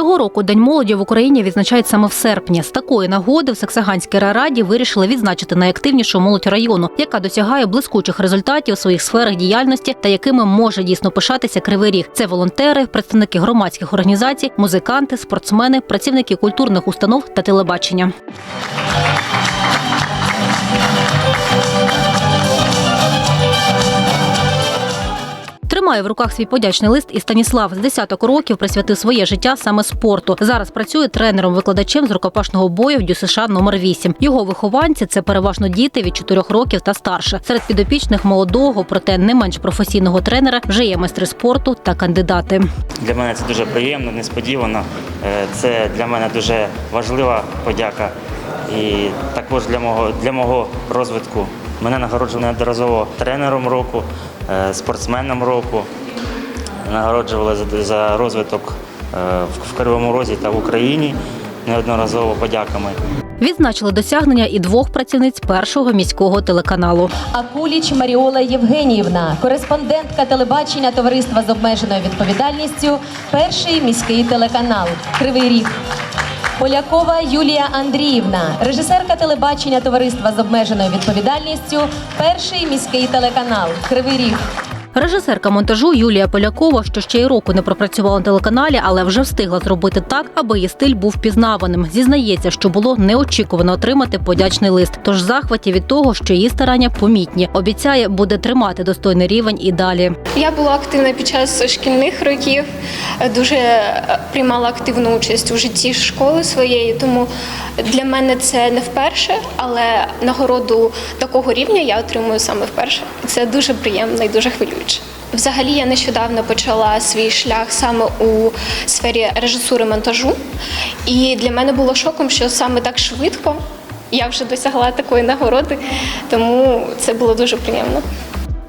Цього року День молоді в Україні відзначають саме в серпні. З такої нагоди в Саксаганській райраді вирішили відзначити найактивнішу молодь району, яка досягає блискучих результатів у своїх сферах діяльності та якими може дійсно пишатися кривий ріг. Це волонтери, представники громадських організацій, музиканти, спортсмени, працівники культурних установ та телебачення. Тримає в руках свій подячний лист і Станіслав з десяток років присвятив своє життя саме спорту. Зараз працює тренером-викладачем з рукопашного бою в ДЮСШ номер 8 Його вихованці це переважно діти від 4 років та старше. Серед підопічних молодого, проте не менш професійного тренера вже є майстри спорту та кандидати. Для мене це дуже приємно, несподівано. Е, Це для мене дуже важлива подяка. І також для мого, для мого розвитку. Мене нагороджували неодноразово тренером року, е, спортсменом року. Нагороджували за, розвиток е, в- в Кривому Розі та в Україні неодноразово подяками. Відзначили досягнення і двох працівниць першого міського телеканалу. Акуліч Маріола Євгеніївна, кореспондентка телебачення товариства з обмеженою відповідальністю, перший міський телеканал Кривий Ріг. Полякова Юлія Андріївна, режисерка телебачення товариства з обмеженою відповідальністю, перший міський телеканал Кривий Ріг. Режисерка монтажу Юлія Полякова, що ще й року не пропрацювала на телеканалі, але вже встигла зробити так, аби її стиль був пізнаваним. Зізнається, що було неочікувано отримати подячний лист. Тож захваті від того, що її старання помітні. Обіцяє, буде тримати достойний рівень і далі. Я була активна під час шкільних років, дуже е, приймала активну участь у житті школи своєї, тому для мене це не вперше, але нагороду такого рівня я отримую саме вперше. Це дуже приємно і дуже хвилююче. Взагалі я нещодавно почала свій шлях саме у сфері режисури монтажу, і для мене було шоком, що саме так швидко я вже досягла такої нагороди, тому це було дуже приємно.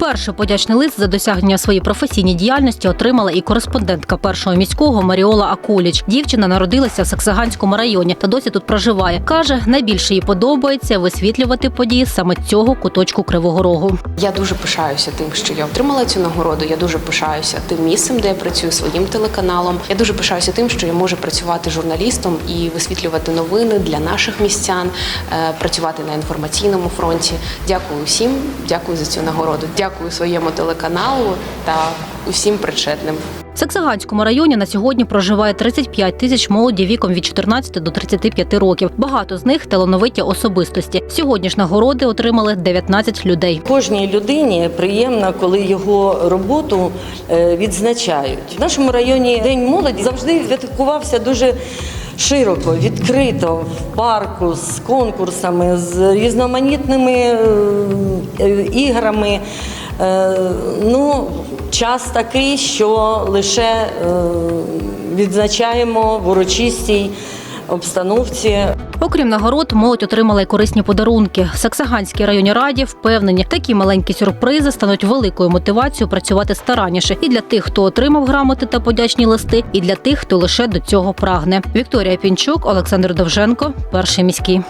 Перший подячний лист за досягнення своїй професійній діяльності отримала і кореспондентка першого міського Маріола Акуліч. Дівчина народилася в Саксаганському районі та досі тут проживає. каже, найбільше їй подобається висвітлювати події саме цього куточку Кривого Рогу. Я дуже пишаюся тим, що я отримала цю нагороду. Я дуже пишаюся тим місцем, де я працюю своїм телеканалом. Я дуже пишаюся тим, що я можу працювати журналістом і висвітлювати новини для наших містян, е, працювати на інформаційному фронті. Дякую всім, дякую за цю нагороду. Дякую своєму телеканалу та усім причетним. В Саксаганському районі на сьогодні проживає 35 тисяч молоді віком від 14 до 35 років. Багато з них талановиті особистості. Сьогодні ж нагороди отримали 19 людей. Кожній людині приємно, коли його роботу е, відзначають. В нашому районі День молоді завжди святкувався дуже широко, відкрито в парку з конкурсами, з різноманітними е, іграми. Е, Ну, час такий, що лише е, відзначаємо в урочистій обстановці. Окрім нагород, молодь отримала й корисні подарунки. Саксаганській районній раді впевнені, такі маленькі сюрпризи стануть великою мотивацією працювати старанніше і для тих, хто отримав грамоти та подячні листи, і для тих, хто лише до цього прагне. Вікторія Пінчук, Олександр Довженко, перший міський.